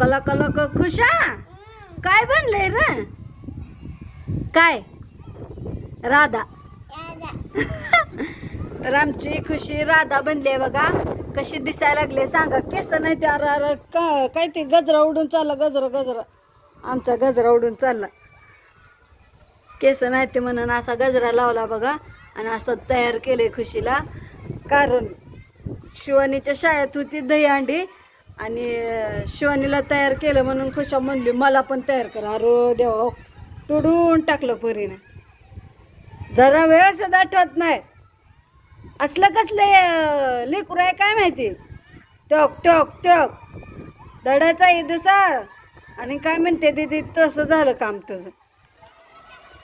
कला कला क खुशा? काय बनलंय र? काय? राधा. रामची खुशी राधा बनली आहे बघा. कशी दिसायला लागले सांगा. केस नाही ते अरे अरे का काय ते गजरा उडून चालला गजरा गजरा. आमचा गजरा उडून चालला. केस नाही ते म्हणून असा गजरा लावला बघा. आणि असं तयार केले खुशीला. कारण शिवानीच्या शाळेत होती दहीहंडी. आणि शिवानीला तयार केलं म्हणून खुशा म्हणली मला पण तयार करा. अरे देवा हो. तुडून टाकलं पोरीने. जरा वेळ सुद्धा आठवत नाही. असलं कसलं लेकरू आहे काय माहिती? टोक टोक टोक. दडाचा दुसा आणि काय म्हणते दीदी तसं झालं काम तुझं.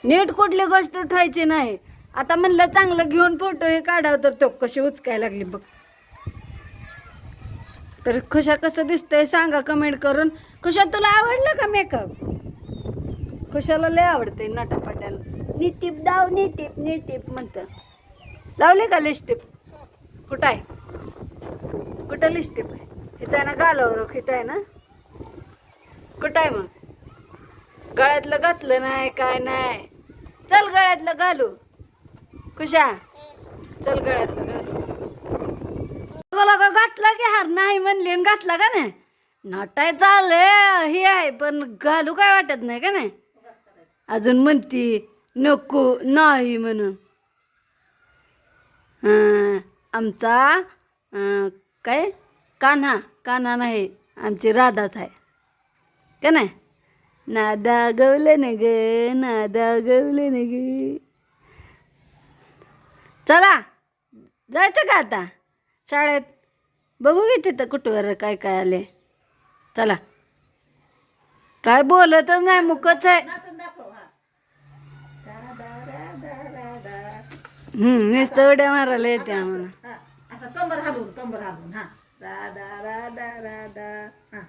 नीट कुठली गोष्ट ठेवायची नाही. आता म्हणलं चांगलं घेऊन फोटो हे काढावं तर तो कशी उचकायला लागली बघ. तर खुशा कसं दिसतंय सांगा कमेंट करून. खुशा तुला आवडलं का मेकअप खुशाला लय आवडते नटापट्याला नितीप दाव नितीप नितीप म्हणतं. लावले का लिस्टिप कुठं आहे? कुठं लिस्टिप आहे? इथं आहे ना गालावर इथं आहे ना? कुठं आहे मग? गळ्यातलं घातलं नाही काय नाही. चल गळ्यातलं घालू. खुशा चल गळ्यातलं घालू. तुला का घातला की हार नाही म्हणली आणि घातला का नाही? नटाय चाललंय हे आहे पण घालू काय वाटत नाही का नाही? अजून म्हणती नको नाही म्हणून. आमचा अं, काय? कान्हा कान्हा नाही आमची राधाच आहे. का नाही? नादा गवले न ग नादा गवले न ग. चला जायचं का आता? शाळेत. बघू की तिथं कुठवर काय काय आले. चला. काय बोलत नाही मुकच आहे. दाखव हम्म नुसतं उड्या मारायला येते आम्हाला. असं कंबर हालून कंबर हालून हा. राधा राधा राधा हा.